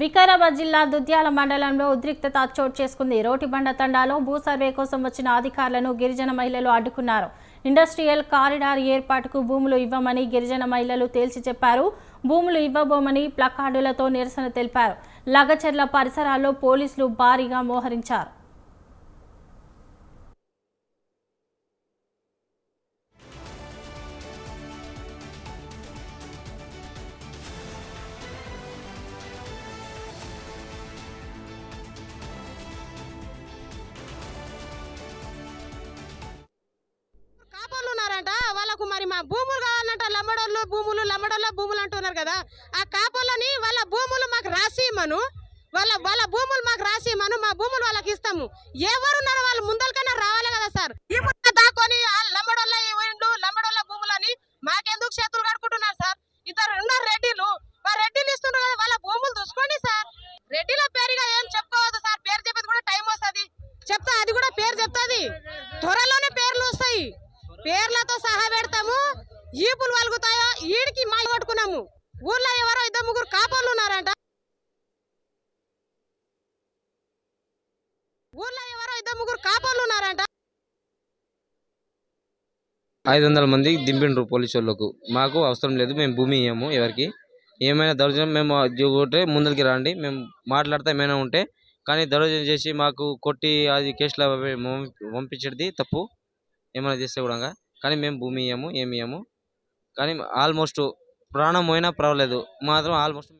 వికారాబాద్ జిల్లా దుద్యాల మండలంలో ఉద్రిక్తత చోటు చేసుకుంది. రోటిబండ తండాలో భూ సర్వే కోసం వచ్చిన అధికారులను గిరిజన మహిళలు అడ్డుకున్నారు. ఇండస్ట్రియల్ కారిడార్ ఏర్పాటుకు భూములు ఇవ్వమని గిరిజన మహిళలు తేల్చి చెప్పారు. భూములు ఇవ్వబోమని ప్లకార్డులతో నిరసన తెలిపారు. లగచర్ల పరిసరాల్లో పోలీసులు భారీగా మోహరించారు. భూములు కావాలంట లంబడోళ్ళు భూములు లమ్మడోళ్ళ భూములు అంటున్నారు కదా. ఆ కాపోళ్ళని వాళ్ళ భూములు మాకు రాసి మను వాళ్ళ వాళ్ళ భూములు మాకు రాసి మనం మా భూములు వాళ్ళకి ఇస్తాము. ఎవరున్నారో వాళ్ళు ముందరికన్నా రావాలి కదా సార్. ఇప్పుడు దాకొని ఆ లంబడోళ్ళ ఇండ్లు లంబడోళ్ళ భూములని మాకెందుకు చేతులు కడుకుంటున్నారు సార్? ఇద్దరు ఉన్నారు రెడ్డిలు మా రెడ్డిలు ఇస్తున్నారు కదా వాళ్ళ భూములు చూసుకోండి సార్. రెడ్డిల పేరుగా ఏం చెప్పుకోవద్దు సార్. పేరు చెప్పేది కూడా టైం వస్తుంది. చెప్తా అది కూడా పేరు చెప్తుంది. త్వరలోనే పేర్లతో సహా పెడతాము. ఈపులు వలుగుతాయో ఈడికి మా కొట్టుకున్నాము. ఊర్లో ఎవరో ఇద్దరు ముగ్గురు కాపర్లు ఉన్నారంట. ఊర్లో ఎవరో ఇద్దరు ముగ్గురు కాపర్లు ఉన్నారంట. ఐదు వందల మంది దింపిండ్రు పోలీసు వాళ్ళకు మాకు అవసరం లేదు మేము భూమి ఇవ్వము ఎవరికి. ఏమైనా దౌర్జన్యం మేము ఒకటే ముందరికి రండి. మేము మాట్లాడితే ఏమైనా ఉంటే కానీ దౌర్జన్యం చేసి మాకు కొట్టి అది కేసులో పంపించేది తప్పు. ఏమైనా చేస్తే కూడా కానీ మేము భూమి ఇవ్వము ఏమి ఇయ్యము. కానీ ఆల్మోస్ట్ ప్రాణం పోయినా పర్వాలేదు. మాత్రం ఆల్మోస్ట్